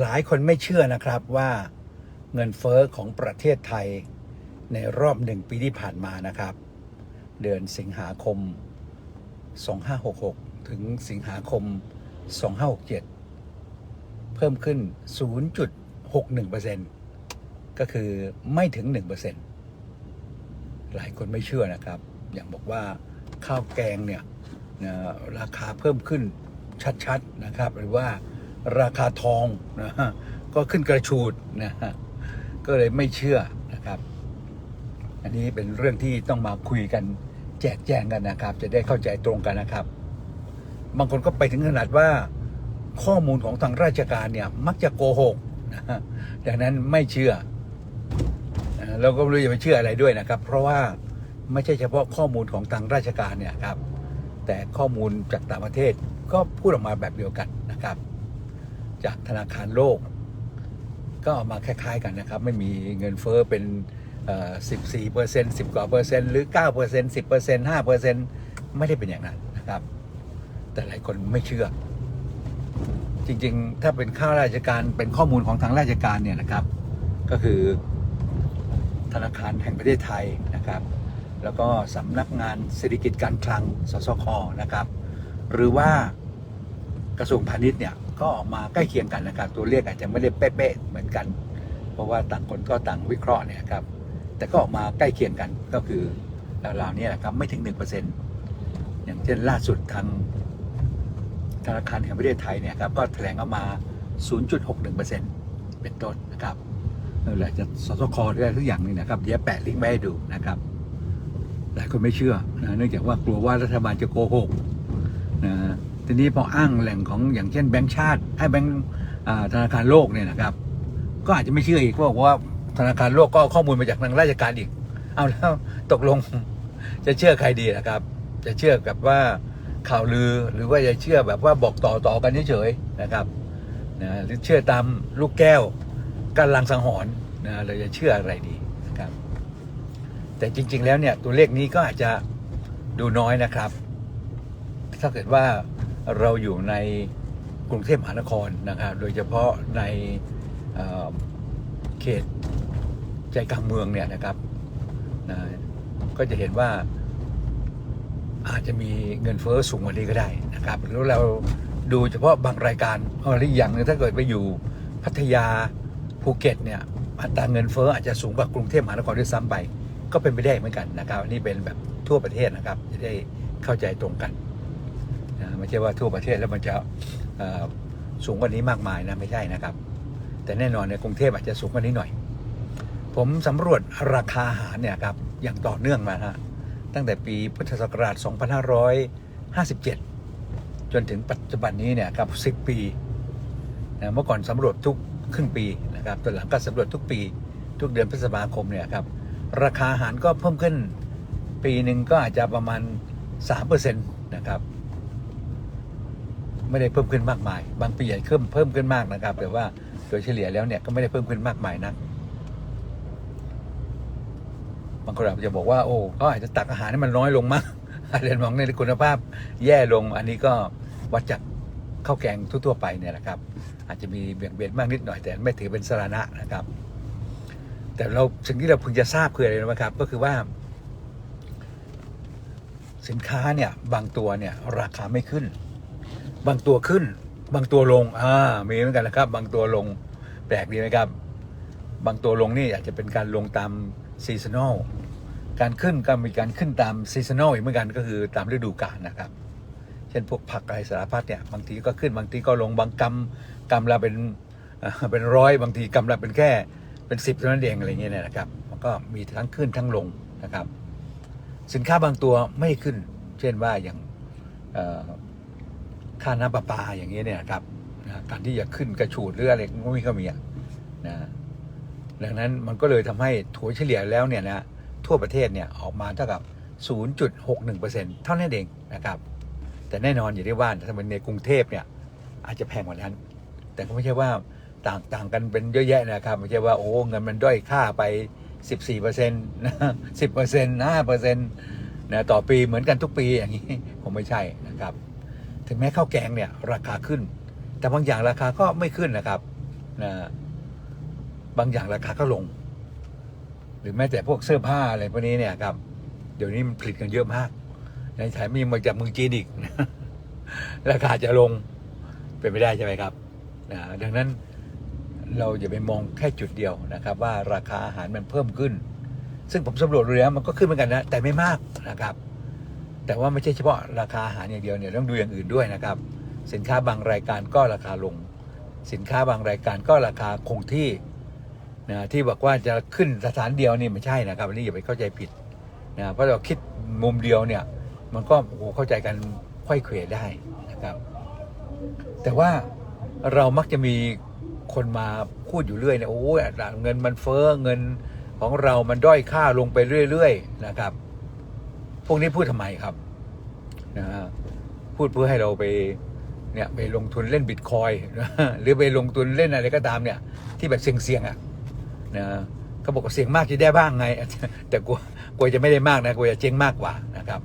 หลายคนไม่เชื่อนะครับว่าเงินเฟ้อของประเทศไทยในรอบหนึ่งปีที่ผ่านมานะครับ เดือนสิงหาคม 2566 ถึงสิงหาคม 2567 เพิ่มขึ้น 0.61%ก็คือไม่ถึง 1%หลายคนไม่เชื่อนะครับ อย่างบอกว่าข้าวแกงเนี่ยราคาเพิ่มขึ้นชัดๆนะครับ หรือว่า ราคาทองนะฮะก็ขึ้นกระชูดนะฮะก็เลยไม่เชื่อนะครับ อันนี้เป็นเรื่องที่ต้องมาคุยกันแจกแจงกันนะครับ จะได้เข้าใจตรงกันนะครับ บางคนก็ไปถึงขนาดว่าข้อมูลของทางราชการเนี่ยมักจะโกหกนะฮะดังนั้นไม่เชื่อเราก็ไม่รู้จะไปเชื่ออะไรด้วยนะครับ เพราะว่าไม่ใช่เฉพาะข้อมูลของทางราชการเนี่ยครับ แต่ข้อมูลจากต่างประเทศก็พูดออกมาแบบเดียวกันนะครับ จากธนาคารโลก ก็ออกมาคล้ายๆกันนะครับ ไม่มีเงินเฟ้อเป็น14เปอร์เซ็นต์10 กว่าเปอร์เซ็นต์หรือ9เปอร์เซ็นต์10เปอร์เซ็นต์5เปอร์เซ็นต์ไม่ได้เป็นอย่างนั้นนะครับ แต่หลายคนไม่เชื่อ จริงๆ ถ้าเป็นข้าราชการเป็นข้อมูลของทางราชการเนี่ยนะครับ ก็คือธนาคารแห่งประเทศไทยนะครับ แล้วก็สำนักงานเศรษฐกิจการคลังสสคนะครับ หรือว่ากระทรวงพาณิชย์เนี่ย ก็ออกมาใกล้เคียงกันนะครับ ตัวเลขอาจจะไม่ได้เป๊ะๆเหมือนกัน เพราะว่าต่างคนก็ต่างวิเคราะห์เนี่ยครับ แต่ก็ออกมาใกล้เคียงกันก็คือราวๆนี้นะครับไม่ถึง 1%อย่างเช่นล่าสุดทางธนาคารแห่งประเทศไทยเนี่ยครับก็แถลงออกมา 0.61%เป็นต้นนะครับเออแหละจะสสคด้วยทุกอย่างนี่นะครับเดี๋ยวแปะลิงก์ไว้ให้ดูนะครับ หลายคนไม่เชื่อนะเนื่องจากว่ากลัวว่ารัฐบาลจะโกหกนะ ทีนี้พออ้างแหล่งของอย่างเช่นแบงก์ชาติให้แบงก์ธนาคารโลกเนี่ยนะครับ ก็อาจจะไม่เชื่ออีกเพราะว่าธนาคารโลกก็ข้อมูลมาจากทางราชการอีก เอาแล้วตกลงจะเชื่อใครดีนะครับ จะเชื่อกับว่าข่าวลือหรือว่าจะเชื่อแบบว่าบอกต่อต่อกันเฉยๆนะครับนะหรือเชื่อตามลูกแก้วการลังสังหรณ์นะเราจะเชื่ออะไรดีนะครับ แต่จริง ๆ แล้วเนี่ยตัวเลขนี้ก็อาจจะดูน้อยนะครับ ถ้าเกิดว่า เราอยู่ในกรุงเทพมหานครนะครับ โดยเฉพาะในเเขตใจกลางเมืองเนี่ยนะครับนะก็จะเห็นว่าอาจจะมีเงินเฟ้อสูงกว่านี้ก็ได้นะครับ หรือเราดูเฉพาะบางรายการเออหรืออกอย่างหนึงถ้าเกิดไปอยู่พัทยาภูเก็ตเนี่ยอัตราเงินเฟ้ออาจจะสูงกว่ากรุงเทพมหานครด้วยซ้ำไป ก็เป็นไปได้เหมือนกันนะครับ อันนี้เป็นแบบทั่วประเทศนะครับ จะได้เข้าใจตรงกัน นะไม่ใช่ว่าทั่วประเทศแล้วมันจะสูงกว่านี้มากมายนะไม่ใช่นะครับ แต่แน่นอนในกรุงเทพอาจจะสูงกว่านี้หน่อย ผมสำรวจราคาอาหารเนี่ยครับอย่างต่อเนื่องมาฮะตั้งแต่ปีพุทธศักราช 2557 จนถึงปัจจุบันนี้เนี่ยครับ 10 ปีนะเมื่อก่อนสำรวจทุกครึ่งปีนะครับตอนหลังก็สำรวจทุกปี ทุกเดือนพฤษภาคมเนี่ยครับราคาอาหารก็เพิ่มขึ้นปีหนึ่งก็อาจจะประมาณ3%นะครับ ไม่ได้เพิ่มขึ้นมากมาย บางปีอาจจะเพิ่มเพิ่มขึ้นมากนะครับแต่ว่าโดยเฉลี่ยแล้วเนี่ยก็ไม่ได้เพิ่มขึ้นมากมายนักบางคนอาจจะบอกว่าโอ้เขาอาจจะตักอาหารให้มันน้อยลงมากอาจจะมองในคุณภาพแย่ลง อันนี้ก็วัดจากข้าวแกงทั่วๆไปเนี่ยนะครับ อาจจะมีเบี่ยงเบนมากนิดหน่อยแต่ไม่ถือเป็นสาระนะครับ แต่เราสิ่งที่เราพึงจะทราบคืออะไรรู้ไหมครับ ก็คือว่า สินค้าเนี่ยบางตัวเนี่ยราคาไม่ขึ้น บางตัวขึ้น บางตัวลงอ่ามีเหมือนกันนะครับ บางตัวลงแปลกดีไหมครับ บางตัวลงนี่อาจจะเป็นการลงตามซีซันอลการขึ้นก็มีการขึ้นตามซีซันอลอีกเหมือนกันก็คือตามฤดูกาลนะครับ เช่นพวกผักอะไรสารพัดเนี่ยบางทีก็ขึ้นบางทีก็ลงบางกำกำละเป็นเอ่อเป็นร้อยบางทีกำละเป็นแค่เป็นสิบเท่านั้นเองอะไรเงี้ยนะครับ มันก็มีทั้งขึ้นทั้งลงนะครับ สินค้าบางตัวไม่ขึ้น เช่นว่าอย่าง ค่าน้ำประปาอย่างเงี้ยเนี่ยครับนะการที่จะขึ้นกระฉูดหรืออะไรก็ไม่เขามีนะดังนั้นมันก็เลยทำให้ถัวเฉลี่ยแล้วเนี่ยนะทั่วประเทศเนี่ยออกมาเท่ากับ 0.61%เท่านั้นเองนะครับ แต่แน่นอนอย่างที่ว่าถ้าเป็นในกรุงเทพเนี่ยอาจจะแพงกว่านั้น แต่ก็ไม่ใช่ว่าต่างต่างกันเป็นเยอะแยะนะครับไม่ใช่ว่าโอ้เงินมันด้อยค่าไป 14เปอร์เซ็นต์นะสิบเปอร์เซ็นต์5เปอร์เซ็นต์นะต่อปีเหมือนกันทุกปีอย่างนี้คงไม่ใช่นะครับ ถึงแม้ข้าวแกงเนี่ยราคาขึ้น แต่บางอย่างราคาก็ไม่ขึ้นนะครับนะบางอย่างราคาก็ลง หรือแม้แต่พวกเสื้อผ้าอะไรพวกนี้เนี่ยครับเดี๋ยวนี้มันผลิตกันเยอะมากในแถมมีมาจากเมืองจีนอีกราคาจะลงเป็นไปได้ใช่ไหมครับนะดังนั้นเราอย่าไปมองแค่จุดเดียวนะครับ ว่าราคาอาหารมันเพิ่มขึ้น ซึ่งผมสำรวจดูแล้วมันก็ขึ้นเหมือนกันนะแต่ไม่มากนะครับ แต่ว่าไม่ใช่เฉพาะราคาอาหารอย่างเดียวเนี่ยต้องดูอย่างอื่นด้วยนะครับ สินค้าบางรายการก็ราคาลง สินค้าบางรายการก็ราคาคงที่นะที่บอกว่าจะขึ้นสถานเดียวนี่ไม่ใช่นะครับอันนี้อย่าไปเข้าใจผิดนะเพราะเราคิดมุมเดียวเนี่ยมันก็โอ้โหเข้าใจกันค่อยเขวได้นะครับ แต่ว่าเรามักจะมีคนมาพูดอยู่เรื่อยเนี่ยโอ้ยเงินมันเฟ้อเงินของเรามันด้อยค่าลงไปเรื่อย ๆ นะครับ พวกนี้พูดทำไมครับนะฮะพูดเพื่อให้เราไปเนี่ยไปลงทุนเล่นบิตคอยนะหรือไปลงทุนเล่นอะไรก็ตามเนี่ย ที่แบบเสี่ยงๆอะนะเขาบอกว่าเสี่ยงมากจะได้บ้างไง แต่กลัวกลัวจะไม่ได้มากนะกลัวจะเจ๊งมากกว่านะครับ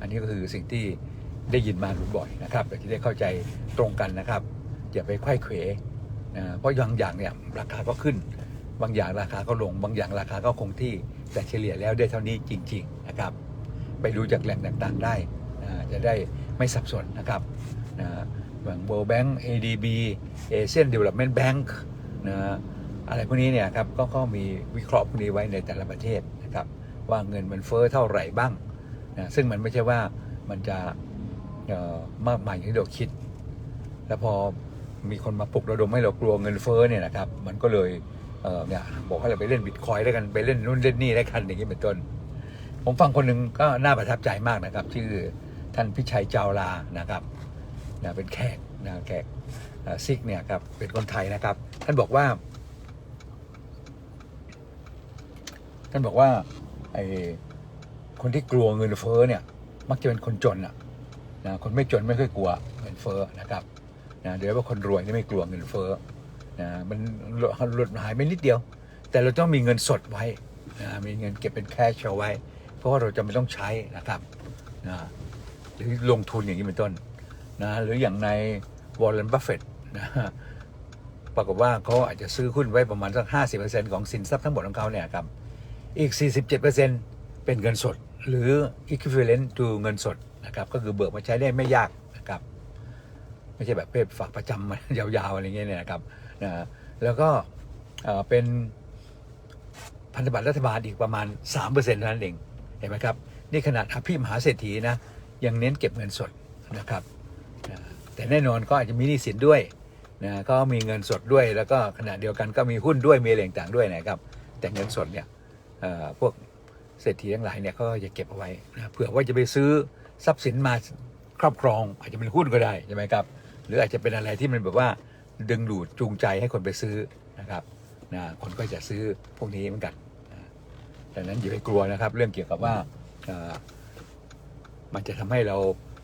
อันนี้ก็คือสิ่งที่ได้ยินมาบ่อยๆนะครับแต่ที่ได้เข้าใจตรงกันนะครับอย่าไปไข้เขวนะเพราะบางอย่างเนี่ยราคาก็ขึ้น บางอย่างราคาก็ลง บางอย่างราคาก็คงที่ แต่เฉลี่ยแล้วได้เท่านี้จริง ๆนะครับ ไปดูจากแหล่งต่างๆได้จะได้ไม่สับสนนะครับนะอย่าง World Bank ADB Asian Development Bank นะอะไรพวกนี้เนี่ยครับก็ก็มีวิเคราะห์พวกนี้ไว้ในแต่ละประเทศนะครับ ว่าเงินมันเฟ้อเท่าไหร่บ้างนะซึ่งมันไม่ใช่ว่ามันจะมากมายอย่างที่เราคิด แล้วพอมีคนมาปลุกระดมให้เรากลัวเงินเฟ้อเนี่ยนะครับ มันก็เลย เออเนี่ยบอกให้เราไปเล่นบิตคอยได้กันไปเล่นนู่นเล่นนี่ได้กันอย่างนี้เป็นต้น ผมฟังคนหนึ่งก็น่าประทับใจมากนะครับ ชื่อท่านพิชัยเจ้าลานะครับนะเป็นแขกนะแขกซิกเนี่ยครับเป็นคนไทยนะครับ ท่านบอกว่า ท่านบอกว่าไอ้คนที่กลัวเงินเฟ้อเนี่ย มักจะเป็นคนจนอะนะคนไม่จนไม่ค่อยกลัวเงินเฟ้อนะครับนะเดี๋ยวว่าคนรวยนี่ไม่กลัวเงินเฟ้อ นะมันหลุดหายไปนิดเดียว แต่เราต้องมีเงินสดไว้นะมีเงินเก็บเป็นแคชเอาไว้ เพราะว่าเราจะไม่ต้องใช้นะครับนะหรือลงทุนอย่างนี้เป็นต้นนะหรืออย่างในวอร์เรนบัฟเฟตนะปรากฏว่าเขาอาจจะซื้อหุ้นไว้ประมาณสักห้าสิบเปอร์เซ็นต์ของสินทรัพย์ทั้งหมดของเขาเนี่ยครับ อีก 47%เป็นเงินสด หรือ equivalent to เงินสดนะครับ ก็คือเบิกมาใช้ได้ไม่ยากนะครับ ไม่ใช่แบบเป้ฝากประจำมายาวๆ อะไรเงี้ยเนี่ยนะครับ นะแล้วก็เป็นพันธบัตรรัฐบาลอีกประมาณ 3%เท่านั้นเอง เห็นไหมครับ นี่ขนาดอภิมหาเศรษฐีนะ ยังเน้นเก็บเงินสดนะครับแต่แน่นอนก็อาจจะมีหนี้สินด้วยนะก็มีเงินสดด้วยแล้วก็ขณะเดียวกันก็มีหุ้นด้วยมีอะไรต่างด้วยนะครับ แต่เงินสดเนี่ยพวกเศรษฐีทั้งหลายเนี่ยก็จะเก็บเอาไว้นะเผื่อว่าจะไปซื้อทรัพย์สินมาครอบครอง อาจจะเป็นหุ้นก็ได้ใช่ไหมครับ หรืออาจจะเป็นอะไรที่มันแบบว่า ดึงดูดจูงใจให้คนไปซื้อนะครับนะคนก็จะซื้อพวกนี้เหมือนกันดังนั้นอย่าไปกลัวนะครับ เรื่องเกี่ยวกับว่ามันจะทำให้เรา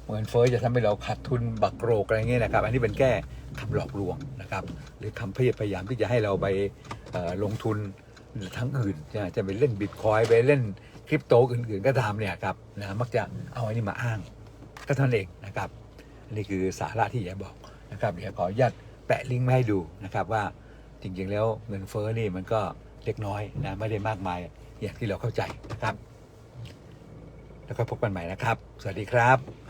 เงินเฟ้อจะทำให้เราขาดทุนบักโรกอะไรเงี้ยนะครับ อันนี้เป็นแก้คำหลอกลวงนะครับ หรือคำพยายามที่จะให้เราไปลงทุนทั้งอื่นจะจะไปเล่นบิตคอยไปเล่นคริปโตอื่นๆก็ตามเนี่ยครับนะมักจะเอาอันนี้มาอ้างก็เท่านั้นเองนะครับนนี่คือสาระที่อยากบอกนะครับเดี๋ยวขออนุญาต แปะลิงก์มาให้ดูนะครับว่าจริงๆแล้วเงินเฟ้อนี่มันก็เล็กน้อยนะไม่ได้มากมายอย่างที่เราเข้าใจนะครับ แล้วก็พบกันใหม่นะครับ สวัสดีครับ